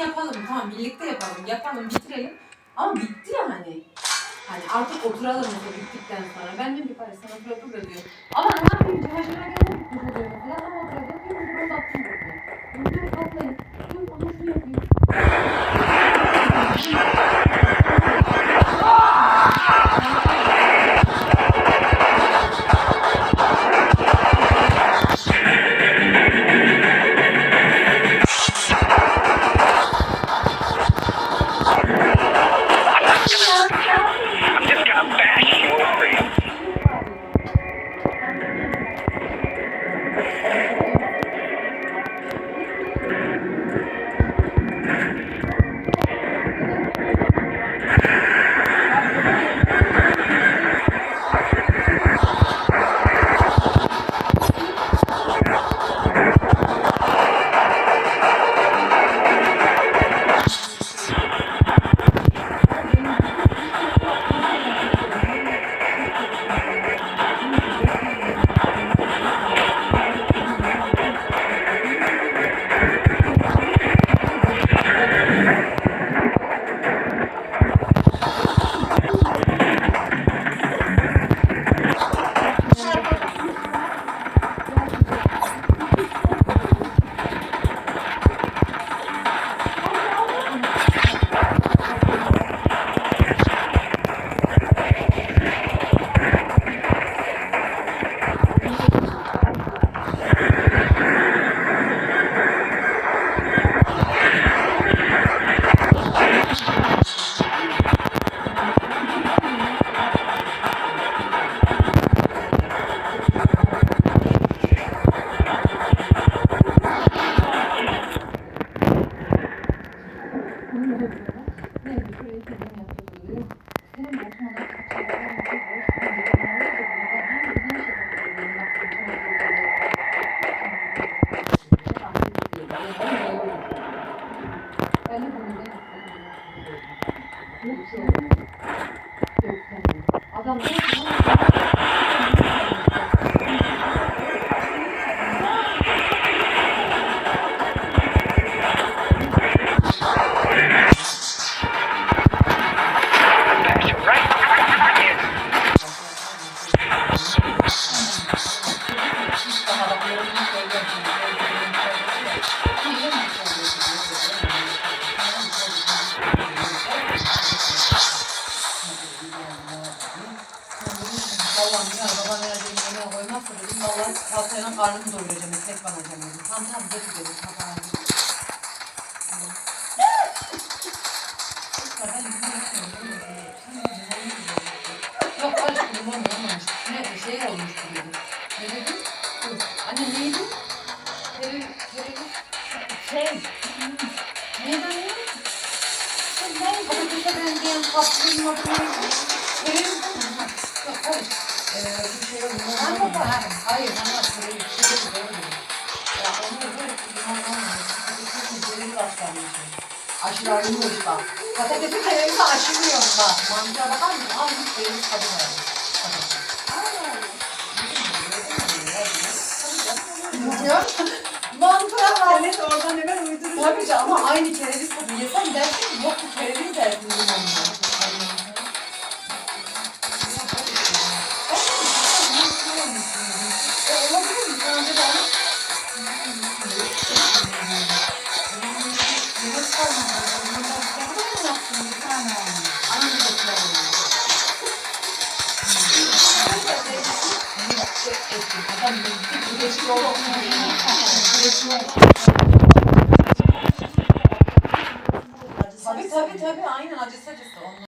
Tamam birlikte yapalım. Yapalım bitirelim. Ama bitti yani. Hani artık oturalım mesela bittikten sonra. Ben de bir para sana bırakıp ödüyor. Ama Adam karnımı doyuracağım. Tek banacağım dedim. Tamam tamam götür dedim. Tamam. Yok aşkım limon olmamış. Ne şey olmuş bu dedim. Ne dedim? Dur. Anne neydi? Terör, terör, şey. Neyden ya? Ben patatese benzeyen kaplı nokta. Terör. Yok hayır. Limon olmamış. Hayır, ama terör bir şey dedim. Ya onu böyle limon olmamış. Patatesin terörü başlanmış. Aşılarıymış bak. Patatesin terörü aşılıyor bak. Mantığa bakar mısın? Al hiç terörü tadı var. Yok. Mantığa bak. Evet oradan hemen uydurucu. Tabii ki ama aynı kereviz tadı yesem dersin ki yok bu kereviz Tabii tabii tabii aynen acısı acısı. Onlar